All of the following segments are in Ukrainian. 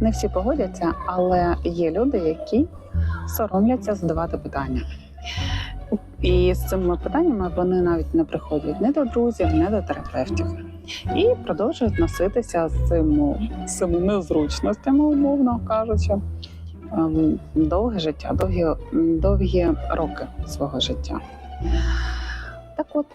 не всі погодяться, але є люди, які соромляться задавати питання. І з цими питаннями вони навіть не приходять ні до друзів, ні до терапевтів. І продовжують носитися з цими, з цими незручностями, умовно кажучи, ем, довге життя, довгі, довгі роки свого життя. Так от,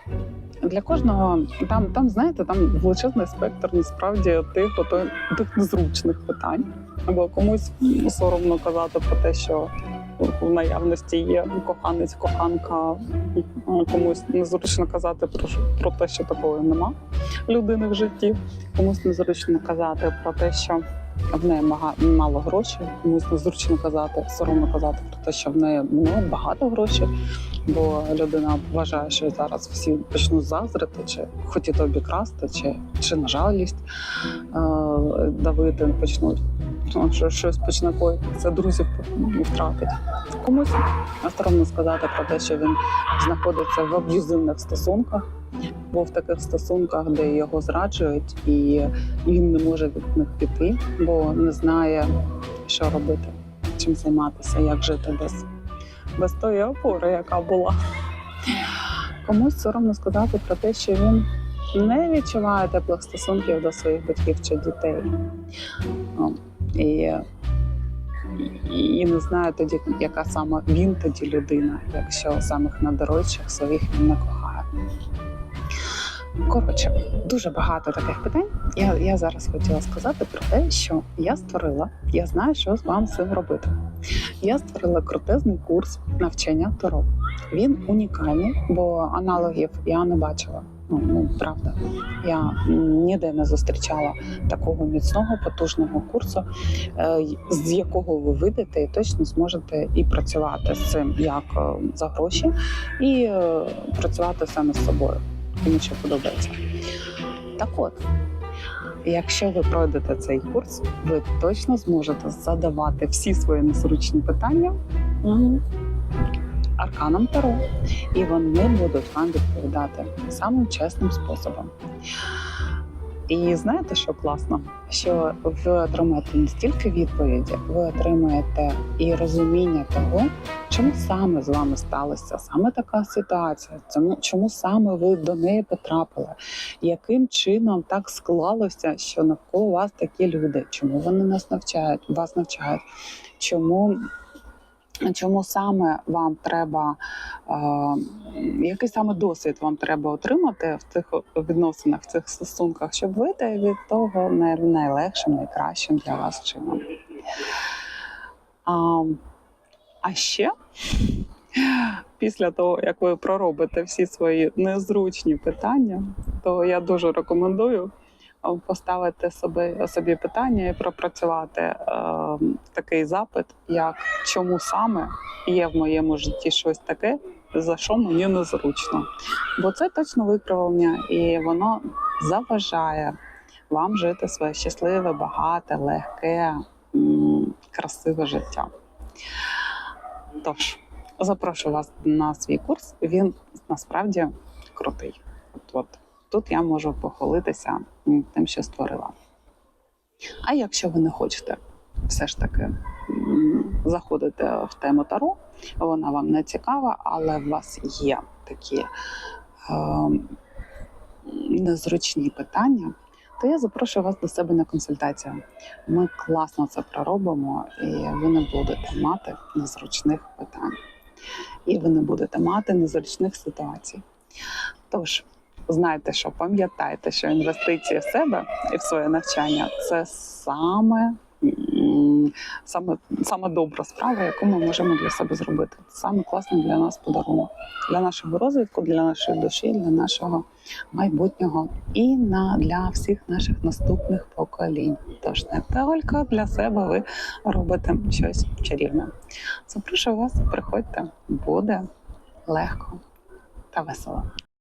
для кожного там, там знаєте, там величезний спектр насправді тих, ото, тих незручних питань. Або комусь соромно казати про те, що в наявності є коханець, коханка, комусь незручно казати про, про те, що такого нема людини в житті, комусь незручно казати про те, що в неї мало грошей, комусь незручно казати, соромно казати про те, що в неї ну, багато грошей, бо людина вважає, що зараз всі почнуть заздрити, чи хотіти обікрасти, чи, чи на жалість е, давити почнуть. Ну, що щось почне коїтися, друзів втратить. Комусь соромно сказати про те, що він знаходиться в аб'юзивних стосунках, бо в таких стосунках, де його зраджують, і він не може від них піти, бо не знає, що робити, чим займатися, як жити без, без тої опори, яка була. Комусь соромно сказати про те, що він не відчуває теплих стосунків до своїх батьків чи дітей. І, і, і не знає тоді, яка саме він тоді людина, якщо самих найдорожчих своїх він не кохає. Коротше, дуже багато таких питань. Я, я зараз хотіла сказати про те, що я створила, я знаю, що з вам з цим робити. Я створила крутезний курс навчання Таро. Він унікальний, бо аналогів я не бачила. Ну, ну правда, я ніде не зустрічала такого міцного, потужного курсу, е, з якого ви вийдете і точно зможете і працювати з цим як е, за гроші, і е, працювати саме з собою, тому що подобається. Так от, якщо ви пройдете цей курс, ви точно зможете задавати всі свої незручні питання арканам Таро, і вони будуть вам відповідати самим чесним способом. І знаєте, що класно? Що ви отримаєте не стільки відповіді, ви отримаєте і розуміння того, чому саме з вами сталася саме така ситуація, чому, чому саме ви до неї потрапили, яким чином так склалося, що навколо вас такі люди, чому вони нас навчають, вас навчають, чому. Чому саме вам треба, е, який саме досвід вам треба отримати в цих відносинах, в цих стосунках, щоб вийти від того найлегшим, найкращим для вас чином? А, а ще після того, як ви проробите всі свої незручні питання, то я дуже рекомендую поставити собі, собі питання і пропрацювати е, такий запит, як чому саме є в моєму житті щось таке, за що мені незручно. Бо це точно виправлення, і воно заважає вам жити своє щасливе, багате, легке, красиве життя. Тож, запрошую вас на свій курс. Він насправді крутий. От, от тут я можу похвалитися тим, що створила. А якщо ви не хочете все ж таки заходити в тему Таро, вона вам не цікава, але у вас є такі е, незручні питання, то я запрошую вас до себе на консультацію. Ми класно це проробимо, і ви не будете мати незручних питань. І ви не будете мати незручних ситуацій. Тож, знайте, що пам'ятайте, що інвестиції в себе і в своє навчання це саме, саме, саме добра справа, яку ми можемо для себе зробити. Це саме класний для нас подарунок, для нашого розвитку, для нашої душі, для нашого майбутнього і на для всіх наших наступних поколінь. Тож не тільки для себе ви робите щось чарівне. Запрошую вас, приходьте, буде легко та весело.